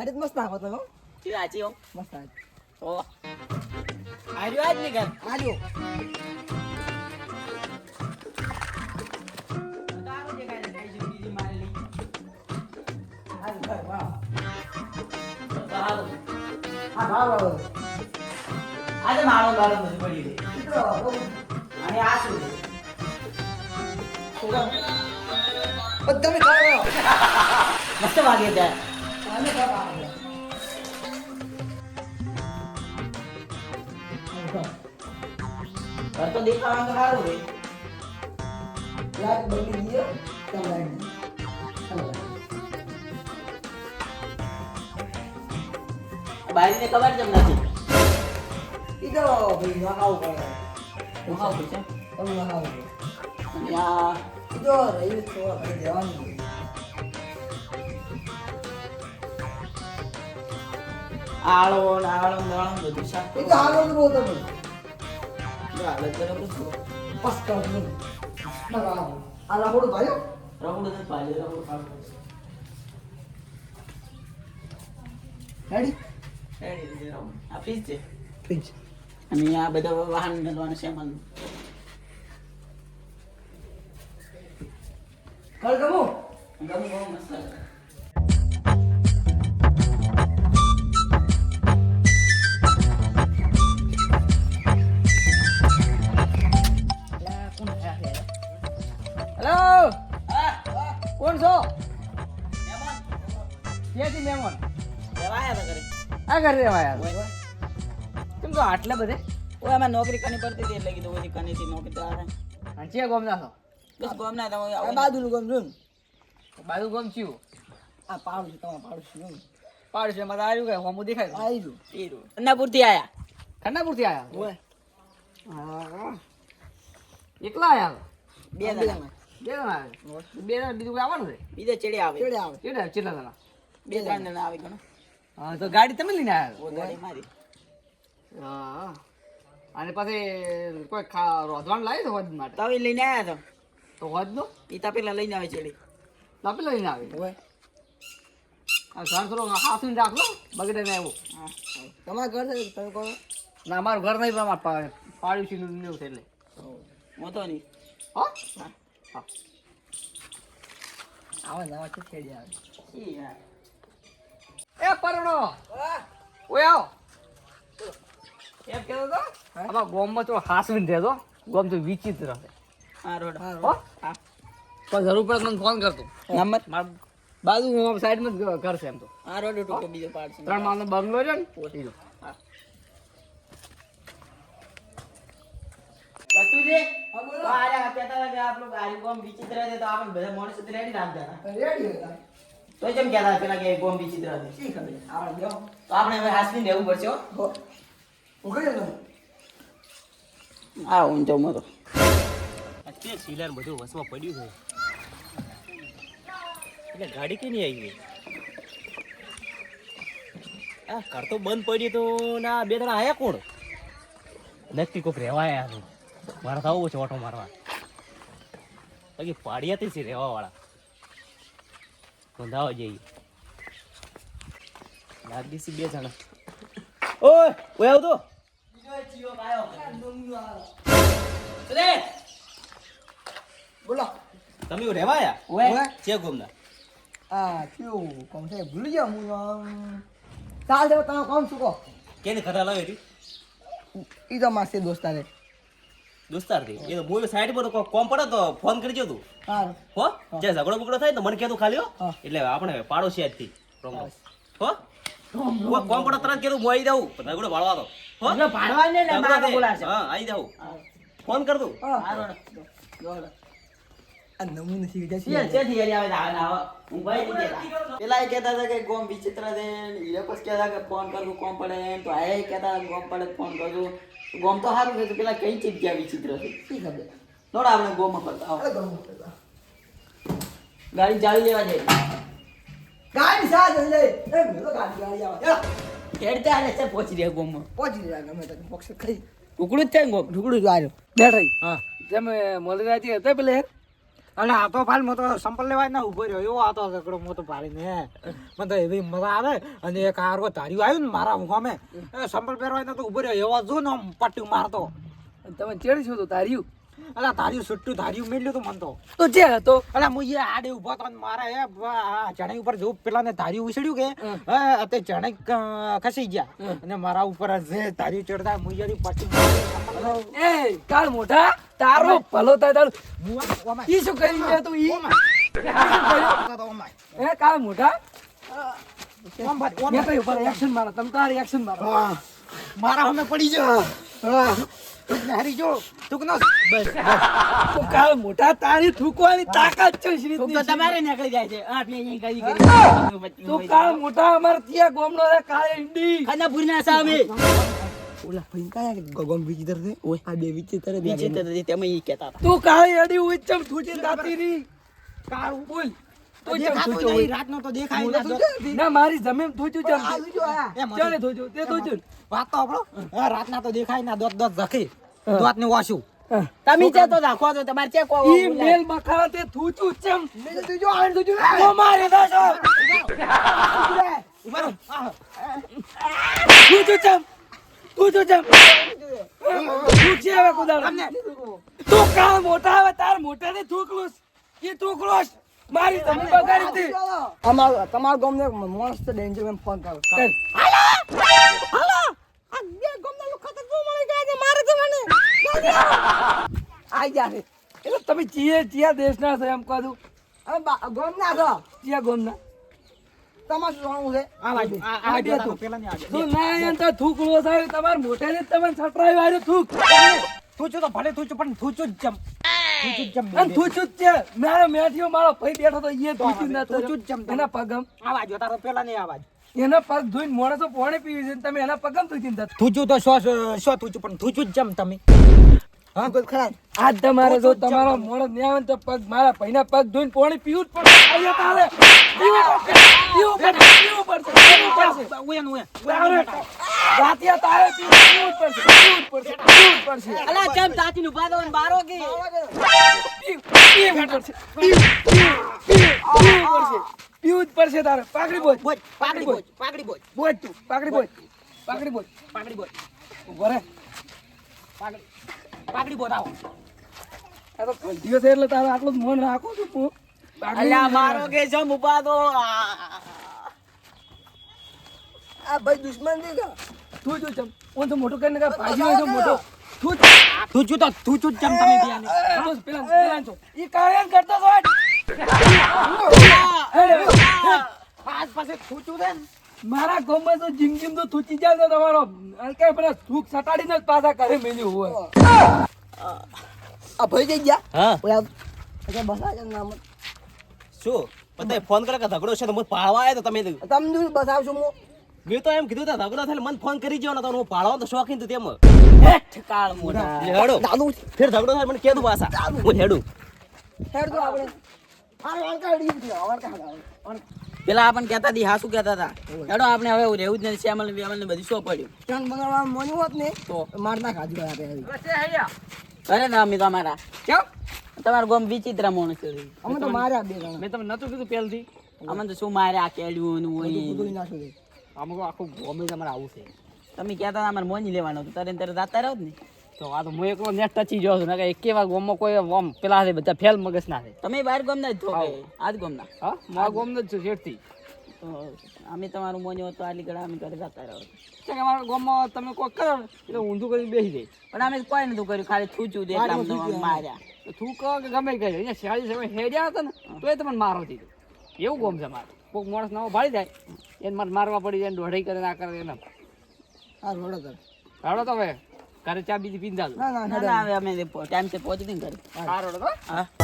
અરે મસ્ત નાખો તમે. ચી આચી હો મસ્ત આવે. ઓ આર્યો આજ ને ઘર આજો. આજો આવો. આજે મારો બાળો બધું પડી આવો? અને આ શું તમે. મસ્ત વાગે ત્યાં. ઘર તો દેખાવાનું તો સારું રે લાઈટ બગડી ગયો તમે લાઈટ દી. ચાલો. બારીને કબાટ કેમ નથી ઈ તો ભાઈ નખાવું પડે. નખાવું છે તમે નખાવું ઈ તો રહ્યું તો દેવાનું આળો ને આળો દાળો બધું શાક ઈ તો હાલો જ બહુ તમે. હાલત બરાબર છે. બસ કરો તમે. નખાવું. આ રહોડું ભાઈઓ? રમૂડ નથી પાડે. રેડી? રેડી છે આ. અને આ બધા વાહન મેળવાનું છે કલ ગમો? ગમો બહુ મસ્ત કોણ છો ક્યાંથી મહેમાન આ ઘરે. કેમ તો આટલા બધે? ઓય, નોકરી કની પડતી હતી એટલે કીધું કનીથી નોકરી તો આવે. અને ચિયા ગોમ ના છો? બસ ગામના ઓય, આ બાજુનું ગમ જોન બાજુ ગમ થયું આ પાડું છે તમારે પાડું છે આવ્યું કે હોમું દેખાય છે. આવી ગયું આયા. ઠંડાપુરથી આયા? ઓય. એકલા આયા બે બે જણા. બે જણા આવ્યા બે જણા બીજું કોઈ આવવાનું છે? બીજા ચડે આવે. ચેડે આવે. કેટલા કેટલા જણા બે ત્રણ જણા આવે હા તો ગાડી તમે લઈને આવ્યા ગાડી મારી. હા. અને પછી કોઈ ખા રોધવાનું લાવી છે હોદ માટે? તમે લઈને આવ્યા તો. તો હોદ નો ઈ તા પેલા લઈને આવે ચડી. લાપી લઈને આવે? આ ઘર થોડો હાથીને રાખલો બગડે ને એવું હા તમારા ઘર છે તમે કહો? ના અમારું ઘર નહીં પણ પા- પાડ્યું છે એટલે. મોતો નહીં. હા. હા. હા આવા નવા છે છેડી આવે એ પરણો ઓય આવો એમ કહેતો તો આમાં ગોમમાં તો હાસવીને રહેતો ગોમ તો વિચિત્ર રહે હા રોડ હા પણ જરૂર પડે તો ફોન કરતો નંબર મારા બાજુ સાઈડમાં જ ઘર છે એમ તો હા રોડ ટૂંકો બીજો પાડશે ત્રણ માળનો બંગલો છે ને પોતીનો છે હા, બોલો. તો આરે આ કે આપણું ગાડી ગોમ વિચિત્ર છે તો આપણે બધા માણસો તો રેડી રાખતા હતા. રેડી હતા. તો કેમ કહેતા પેલા કે ગોમ વિચિત્ર છે? શી ખબર? આપણે ગયો તો આપણે હવે હાસવીને રહેવું પડશે હો. તમે હા ઊંચો મોતો અત્યારે સિલાર બધું વસમાં પડ્યું છે. એટલે ગાડી કે નહીં આવી આ ઘર તો બંધ પડ્યું તો ના બે ત્રણ આયા કોણ? નક્કી કોક રહેવા આયા છે. મારે તો આવું છે ઓટો મારવા. બાકી પાડિયાથી છે રહેવા વાળા નોંધાવા જઈએ. લાગી છે બે જણા. ઓય ઓય આવતો. બોલો. તમે રહેવા આયા ઓય. છે ગોમના. આ કેવું કોમ છે ભૂલી જાવ હું ચાલ દેવો તમે કોમ શું કહો? કેને ખરા લાવે હતી? ઈ તો માસે દોસ્તારે. દોસ્તારથી એ તો બોલ સાઈડ પર કોમ પડે તો ફોન કરજો તું. હો? જે ઝઘડો બગડો થાય તો મને કહેતું ખાલી એટલે આપણે પાડોશી જ થી હો? કો- કોમ પડે તરત કીધું હું આવી જાઉં. પણ ઝઘડો પાડવા દો. હો? એટલે ભાડવા ને હા આવી જાઉં. ફોન કર દઉં હા. હા નમૂને શીખી છે જાય છે? થી આવે આવે આવે. હું ભાઈ નહીં કહેતા. પેલા એ કહેતા હતા કે ગોમ વિચિત્ર છે હીરે પછી કહેતા કે ફોન કરું કોમ પડે તો આ કહેતા ગોમ પડે ફોન કરજો ગોમ તો સારું છે તો પેલા કઈ જગ્યા વિચિત્ર છે? શી ખબર? થોડા આપણે ગોમાં આવો. કરતા. ગાડી ચાલી લેવા જાય. ગાડી સાજ લઈ એ મેલો ગાડી ગાડી આવા. છે પહોંચી રહ્યા ગોમમાં પહોંચી રહ્યા ગમે તમે બોક્સ ખાઈ. ઉકળું જ થાય ગોમ? ઢુકડું જ આવ્યો બેઠા હા. જેમ મળી રહ્યા હતા પેલે અલે આ તો ભાઈ મો તો સંપલ લેવાય ના ઊભો રહ્યો. એવો આતો ઝઘડો મો તો ભાળીને મને તો એવી મજા આવે. અને એક આરવો ધાર્યું આવ્યું ને મારા એ સંપલ પહેરવાય તો ઊભો રહ્યો. એવો જો ને આમ પટ્ટી મારતો. તમે ચેડી છો તો ધાર્યું? અલા ધાર્યું સુટ્ટું ધાર્યું મેલ્યું તો મન તો. તો જે હતો? અલા હું એ આડે ઊભો તો ને મારા એ આ ચણે ઉપર જો પેલા ને ધાર્યું ઉછળ્યું કે. હા તે ચણાઈ ખસી ગયા. અને મારા ઉપર જે ધાર્યું ચડતા યારી પટ્ટી એ કાળ મોટા તારો ભલો થાય તારું. ઈ શું કરી ગયા તું? ઈ. એ કાળ મોટા મેં. કઈ ઉપર એક્શન મારો તમે તારી એક્શન મારો. મારા સામે પડી જા. હારી જો. તું નો બસ તો કાળ મોટા તારી થૂકવાની તાકાત છે શ્રી તો તો તમારે નીકળી જાય છે. આપણે અહીં કરી કરી. તો કાલ મોટા અમાર ત્યાં ગોમનો કાળ ઈંડી ખાનાપુરના સામે. ઓલા ભાઈ કયા ગોમ વિચિત્ર છે? ઓય. આ બે વિચિત્ર બીજે તો તેમ ઈ કહેતા તું કાળી અડી ઉચ્ચમ થૂચી દાતી રી કાળ બોલ. રાતનો તો દેખાય ના. ના મારી જમીન થૂચું ચમ આ જો આ. એમ હતું. ચાલે થૂચું તે થૂચું. વાત તો આપણો હા, રાતના તો દેખાય ના દોત દોત ઝકી દોત ને વાસું. તમે ચે તો રાખો તો તમારે ચે કો ઈ મેલ બખાવા તે થૂચું ચમ મેં તું આણ તું ઓ મારી દાસો ઊભા રહો. આહ. ચમ થૂચી હવે કુદાડ તું કાળ મોટા હવે તાર મોટા ને થૂકલુસ ઈ થૂકલોસ મારી જમીન બગાડી હતી અમાર તમારા ગામને એક મસ્ત ડેન્જર મેં ફોન મારે કર. આઈ જા રે. એટલે તમે ચિયા ચિયા દેશના છો એમ કહું અમે બા- ગામના છો. ચિયા ગોમના? તમારે શું છે? આ બાજુ, આ- આ બાજુ, પેલા ની આગળ. તું ના એમ તો થૂકલો સાહેબ તમાર મોટે ને તમે સટરાઈ વાળ્યો થૂક. થૂચું તો ભલે થૂચું પણ થૂચું જ જમ. થૂચું જ જમ અને થૂચું જ છે. મારો મેઠિયો મારો ભાઈ બેઠો તો એ થૂચું ના થૂચું જ જમ એના પગમ. આ બાજુ તારો પેલા ની આ બાજુ. એના પગ ધોઈને મોણસો પાણી પીવી છે તમે એના પગમ થૂચીને જતા થૂચું તો સો સો થૂચું પણ થૂચું જ જમ તમે. આજ તમારે જો તમારો મોણસ ન આવે તો પગ મારા ભાઈના પગ ધોઈને પાણી પીવું જ પડશે. અહીંયા તારે પીવું પડશે. પીવું પડશે. પીવું પડશે. ઉયન ઉયન રાતિયા તારે પીવું પડશે. પીવું પડશે. પીવું પડશે. અલા કેમ તાતી નું બાદો ને બારો કે પીવું પડશે. પીવું પડશે. પીવું જ પડશે તારે. પાકડી બોજ. બોજ પાકડી બોજ પાકડી બોજ. બોજ તું. પાકડી બોજ. પાકડી બોજ. પાકડી બોજ. ઊભો રે પાકડી પાકડી બોતાવો આ તો છે એટલે તારો આટલું જ મન રાખો છું તું અલ્યા મારો કે જમ ઉપાદો આ. ભાઈ દુશ્મન છે તું જો તો મોટું કરીને કા ભાજી તો મોટો. તું જ થૂચું તો જ જમ તમે બિયાને તું જ પેલા પેલા છો ઈ કાર્યન કરતો તો આજ. પાસે થૂચું દે ને. મારા ગામમાં તો જીમ જીમ તો થૂચી જાય તો તમારો. કે પેલા થૂક સટાડીને જ પાછા ઘરે મેલ્યું હોય. આ ભાઈ જઈ ગયા? હા. ઓલા બસ આ નામ શું? બધા ફોન કરે કે ઝઘડો છે તો મને પાડવા આવ્યો તો તમે તમને તમે જો બસ આવશો હું મેં તો એમ કીધું તા ઝઘડો થાય મને ફોન કરી જાવ ને તો હું પાડવાનો તો શોખીન તો તેમ. ઠકાળ મોટા હેડો. દાદુ ફેર ઝઘડો થાય મને કીધું પાછા. હું હેડું. હેડ તો આપણે આ વાળ કાઢી દીધું વાળ કાઢ પેલા આપણને કહેતા હતી હા શું કહેતા હતા હેડો આપણે હવે રહેવું જ નથી શ્યામલ વ્યામલ ને બધું શું પડ્યું? ચાંદ બગાડવાનું મોન્યું હોત ને તો? માર ના ખાધું આપણે અરે ના અમે તો અમારા. કેમ? તમારું ગમ વિચિત્ર માણસ છે. અમે તો માર્યા બે જણા. મેં તમને નતું કીધું પહેલથી? અમે તો શું મારે આ કેડ્યું ને હોય તો આખું ગમે તમારે આવું છે. તમે કહેતા હતા અમારે મોની લેવાનો તો તારે તારે જાતા રહો જ ને. તો આ તો હું એકલો નેટ ટચી જો છું. ને એક એવા ગોમમાં કોઈ આમ પેલા છે બધા ફેલ મગજ ના છે. તમે બહાર ગામના જ છો કે? આ જ ગામના? હા મારા ગોમ જ છું શેઠથી તો અમે તમારું મોની તો આલી ગળા અમે ઘરે જતા રહો. કે અમારા ગામમાં તમે કોઈ કરો એટલે ઊંધું કરી બેસી જાય. પણ અમે કોઈ નતું કર્યું ખાલી થૂચું દે માર્યા. થૂ કહો કે ગમે કરે અહીંયા શાળી સમય હેડ્યા હતા ને તો એ તમને મારો દીધું. એવું ગોમ છે મારે કોઈક માણસ નવો ભાળી જાય એને મારે મારવા પડી જાય દોઢાઈ કરે ના કરે એને હા રોડો કરે. રાડો તો હવે. ઘરે ચા બીજી પીંધા ના ના હવે અમે ટાઈમથી પહોંચી ને ઘરે હા